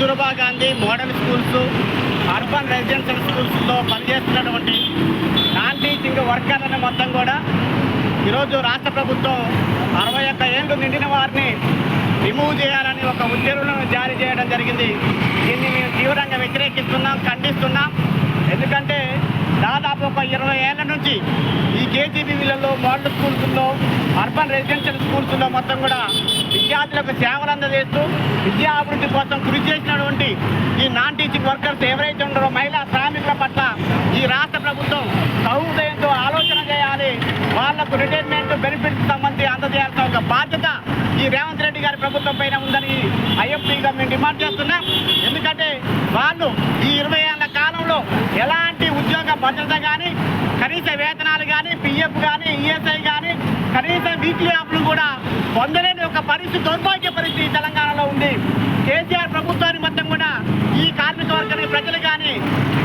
Kasturba Gandhi model schools urban residential స్కూల్స్లో పనిచేస్తున్నటువంటి non teaching వర్కర్లను మొత్తం కూడా ఈరోజు రాష్ట్ర ప్రభుత్వం అరవై ఒక్క ఏళ్ళు నిండిన వారిని రిమూవ్ చేయాలని ఒక ఉత్తర్వులను జారీ చేయడం జరిగింది. దీన్ని మేము తీవ్రంగా వ్యతిరేకిస్తున్నాం ఖండిస్తున్నాం. దాదాపు ఒక ఇరవై ఏళ్ళ నుంచి ఈ కేజీబీవీలలో మోడల్ స్కూల్స్లో అర్బన్ రెసిడెన్షియల్ స్కూల్స్లో మొత్తం కూడా విద్యార్థులకు సేవలు అందజేస్తూ విద్యా అభివృద్ధి కోసం కృషి చేసినటువంటి ఈ నాన్ టీచింగ్ వర్కర్స్ ఎవరైతే ఉన్నారో మహిళా శ్రామికుల పట్ల ఈ రాష్ట్ర ప్రభుత్వం సహృదయంతో ఆలోచన చేయాలి. వాళ్ళకు రిటైర్మెంట్ బెనిఫిట్స్ సంబంధించి అందజేయాల్సిన ఒక బాధ్యత ఈ రేవంత్ రెడ్డి గారి ప్రభుత్వం పైన ఉందని ఐఎఫ్టీగా మేము డిమాండ్ చేస్తున్నాం. ఎందుకంటే వాళ్ళు ఈ ఇరవై భద్రత కానీ కనీస వేతనాలు కానీ పిఎఫ్ కానీ ఈఎస్ఐ కానీ కనీస వీక్లీ ఆఫ్లు కూడా పొందలేని ఒక పరిస్థితి దౌర్భాగ్య పరిస్థితి తెలంగాణలో ఉంది. కేసీఆర్ ప్రభుత్వాన్ని మొత్తం కూడా ఈ కార్మిక వర్గానికి ప్రజలు కానీ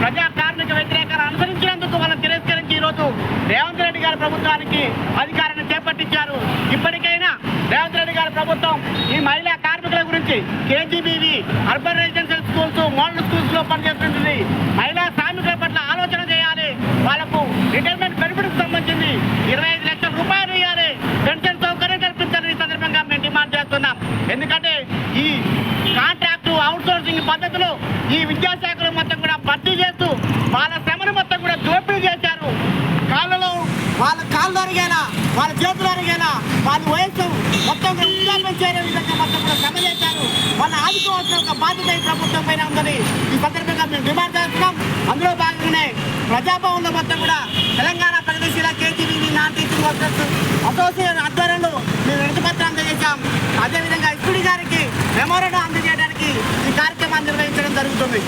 ప్రజా కార్మిక వ్యతిరేకాలు అనుసరించినందుకు వాళ్ళని తిరస్కరించి ఈరోజు రేవంత్ రెడ్డి గారి ప్రభుత్వానికి అధికారాన్ని చేపట్టించారు. ఇప్పటికైనా రేవంత్ రెడ్డి గారి ప్రభుత్వం ఈ మహిళా కార్మికుల గురించి KGBV urban residential schools model స్కూల్స్లో పనిచేస్తుంటుంది మహిళా కార్మికుల పట్ల ఆలోచన చేయాలి వాళ్ళకు రిటైర్మెంట్ బెనిఫిట్స్ సంబంధించింది ఇరవై ఐదు లక్షల రూపాయలు ఇవ్వాలి పెన్షన్ సౌకర్యం కల్పించాలని ఈ సందర్భంగా మేము డిమాండ్ చేస్తున్నాం ఎందుకంటే ఈ కాంట్రాక్టు అవుట్ సోర్సింగ్ పద్ధతిలో ఈ విద్యాశాఖలు మొత్తం కూడా భర్తీ చేస్తూ వాళ్ళ శ్రమను మొత్తం కూడా దోపిడీ చేశారు. కాళ్ళలో వాళ్ళ కాళ్ళు అరిగేలా వాళ్ళ చేతులు అరిగేలా వాళ్ళ వయస్సు మొత్తం ఉద్యోగం చేరే విధంగా మొత్తం కూడా శ్రమ చేశారు. వాళ్ళ ఆదుకోవాల్సిన ఒక బాధ్యత ఈ ప్రభుత్వం పైన ఉందని ఈ సందర్భంగా మేము డిమాండ్ చేస్తున్నాం. అందులో భాగంగానే ప్రజాభవన్లో మొత్తం కూడా తెలంగాణ ప్రగతిశీల KGB non teaching workers association జరుగుతుంది.